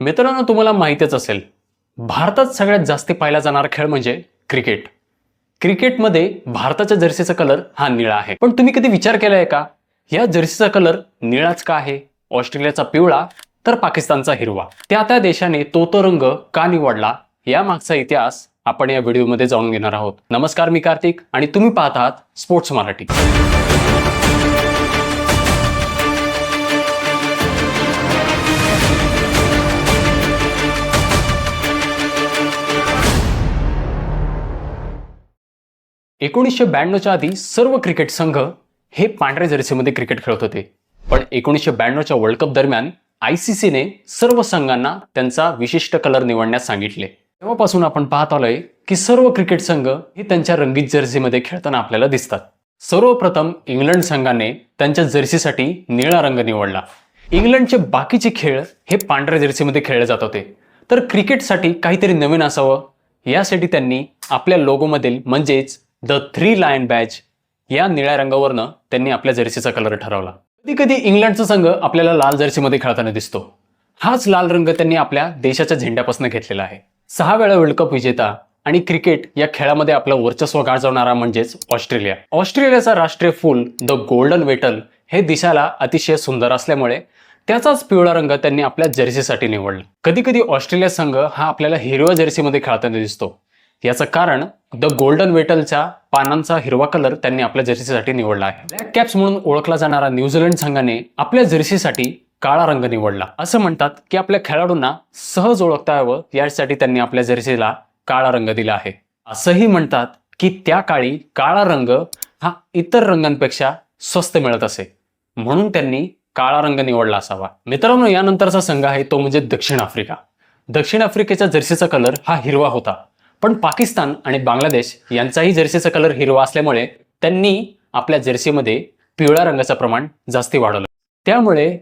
मित्रांनो तुम्हाला माहितीच असेल भारतात सगळ्यात जास्ती पाहिला जाणारा खेळ म्हणजे क्रिकेट. क्रिकेटमध्ये भारताच्या जर्सीचा कलर हा निळा आहे. पण तुम्ही कधी विचार केला आहे का? या जर्सीचा कलर निळाच का आहे? ऑस्ट्रेलियाचा पिवळा तर पाकिस्तानचा हिरवा. त्या त्या देशाने तो तो रंग का निवडला? या मागचा इतिहास आपण या व्हिडिओमध्ये जाणून घेणार आहोत. नमस्कार मी कार्तिक आणि तुम्ही पाहत आहात स्पोर्ट्स मराठी. एकोणीसशे ब्याण्णवच्या आधी सर्व क्रिकेट संघ हे पांढऱ्या जर्सीमध्ये क्रिकेट खेळत होते. पण एकोणीसशे ब्याण्णवच्या वर्ल्ड कप दरम्यान आय सी सीने सर्व संघांना त्यांचा विशिष्ट कलर निवडण्यास सांगितले. तेव्हापासून आपण पाहत आलोय की सर्व क्रिकेट संघ हे त्यांच्या रंगीत जर्सीमध्ये खेळताना आपल्याला दिसतात. सर्वप्रथम इंग्लंड संघाने त्यांच्या जर्सीसाठी निळा रंग निवडला. इंग्लंडचे बाकीचे खेळ हे पांढऱ्या जर्सीमध्ये खेळले जात होते. तर क्रिकेटसाठी काहीतरी नवीन असावं यासाठी त्यांनी आपल्या लोगोमधील म्हणजेच द थ्री लायन बॅच या निळ्या रंगावरनं त्यांनी आपल्या जर्सीचा कलर ठरवला. कधी कधी इंग्लंडचा संघ आपल्याला लाल जर्सीमध्ये खेळताना दिसतो. हाच लाल रंग त्यांनी आपल्या देशाच्या झेंड्यापासून घेतलेला आहे. सहा वेळा वर्ल्ड कप विजेता आणि क्रिकेट या खेळामध्ये आपलं वर्चस्व गाजवणारा म्हणजेच ऑस्ट्रेलिया. ऑस्ट्रेलियाचा राष्ट्रीय फूल द गोल्डन वेटल हे दिशाला अतिशय सुंदर असल्यामुळे त्याचाच पिवळा रंग त्यांनी आपल्या जर्सीसाठी निवडला. कधी कधी ऑस्ट्रेलिया संघ हा आपल्याला हिरव्या जर्सीमध्ये खेळताना दिसतो. याचं कारण द गोल्डन वेटलच्या पानांचा हिरवा कलर त्यांनी आपल्या जर्सीसाठी निवडला आहे. ब्लॅक कॅप्स म्हणून ओळखला जाणारा न्यूझीलंड संघाने आपल्या जर्सीसाठी काळा रंग निवडला. असं म्हणतात की आपल्या खेळाडूंना सहज ओळखता यावं यासाठी त्यांनी आपल्या जर्सीला काळा रंग दिला आहे. असंही म्हणतात की त्या काळी काळा रंग हा इतर रंगांपेक्षा स्वस्त मिळत असे. म्हणून त्यांनी काळा रंग निवडला असावा. मित्रांनो यानंतरचा संघ आहे तो म्हणजे दक्षिण आफ्रिका. दक्षिण आफ्रिकेच्या जर्सीचा कलर हा हिरवा होता. पण पाकिस्तान आणि बांगलादेश यांचाही जर्सीचा कलर हिरवा असल्यामुळे त्यांनी आपल्या जर्सीमध्ये पिवळ्या रंगाचं प्रमाण जास्ती वाढवलं. त्यामुळे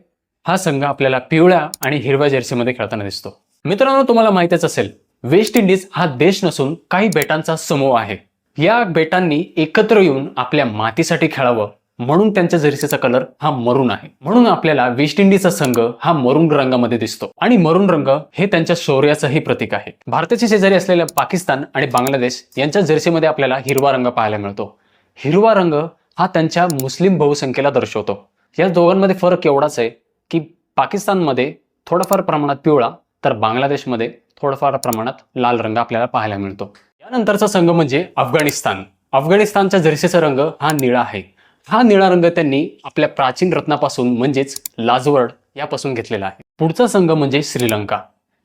हा संघ आपल्याला पिवळ्या आणि हिरव्या जर्सीमध्ये खेळताना दिसतो. मित्रांनो तुम्हाला माहितीच असेल वेस्ट इंडिज हा देश नसून काही बेटांचा समूह आहे. या बेटांनी एकत्र येऊन आपल्या मातीसाठी खेळावं म्हणून त्यांच्या जर्सीचा कलर हा मरून आहे. म्हणून आपल्याला वेस्ट इंडिजचा संघ हा मरून रंगामध्ये दिसतो. आणि मरून रंग हे त्यांच्या शौर्याचंही प्रतीक आहे. भारताचे शेजारी असलेल्या पाकिस्तान आणि बांगलादेश यांच्या जर्सीमध्ये आपल्याला हिरवा रंग पाहायला मिळतो. हिरवा रंग हा त्यांच्या मुस्लिम बहुसंख्येला दर्शवतो. या दोघांमध्ये फरक एवढाच आहे की पाकिस्तानमध्ये थोडाफार प्रमाणात पिवळा तर बांगलादेशमध्ये थोडाफार प्रमाणात लाल रंग आपल्याला पाहायला मिळतो. यानंतरचा संघ म्हणजे अफगाणिस्तान. अफगाणिस्तानच्या जर्सीचा रंग हा निळा आहे. हा निळा रंग त्यांनी आपल्या प्राचीन रत्नापासून म्हणजेच लाजवर्ड यापासून घेतलेला आहे. पुढचा संघ म्हणजे श्रीलंका.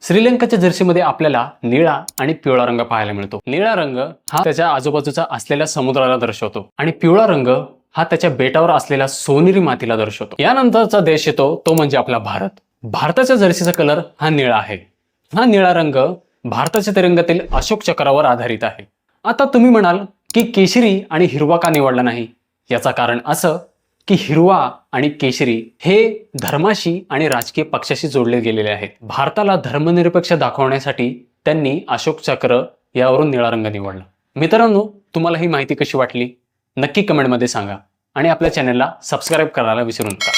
श्रीलंकाच्या जर्सीमध्ये आपल्याला निळा आणि पिवळा रंग पाहायला मिळतो. निळा रंग हा त्याच्या आजूबाजूचा असलेल्या समुद्राला दर्शवतो आणि पिवळा रंग हा त्याच्या बेटावर असलेल्या सोनेरी मातीला दर्शवतो. यानंतरचा देश येतो तो म्हणजे आपला भारत. भारताच्या जर्सीचा कलर हा निळा आहे. हा निळा रंग भारताच्या तिरंगातील अशोक चक्रावर आधारित आहे. आता तुम्ही म्हणाल की केशरी आणि हिरवा का निवडला नाही? याचा कारण असं की हिरवा आणि केशरी हे धर्माशी आणि राजकीय पक्षाशी जोडले गेलेले आहेत. भारताला धर्मनिरपेक्ष दाखवण्यासाठी त्यांनी अशोक चक्र यावरून निळा रंग निवडला. मित्रांनो तुम्हाला ही माहिती कशी वाटली? नक्की कमेंटमध्ये सांगा आणि आपल्या चॅनलला सबस्क्राईब करायला विसरू नका.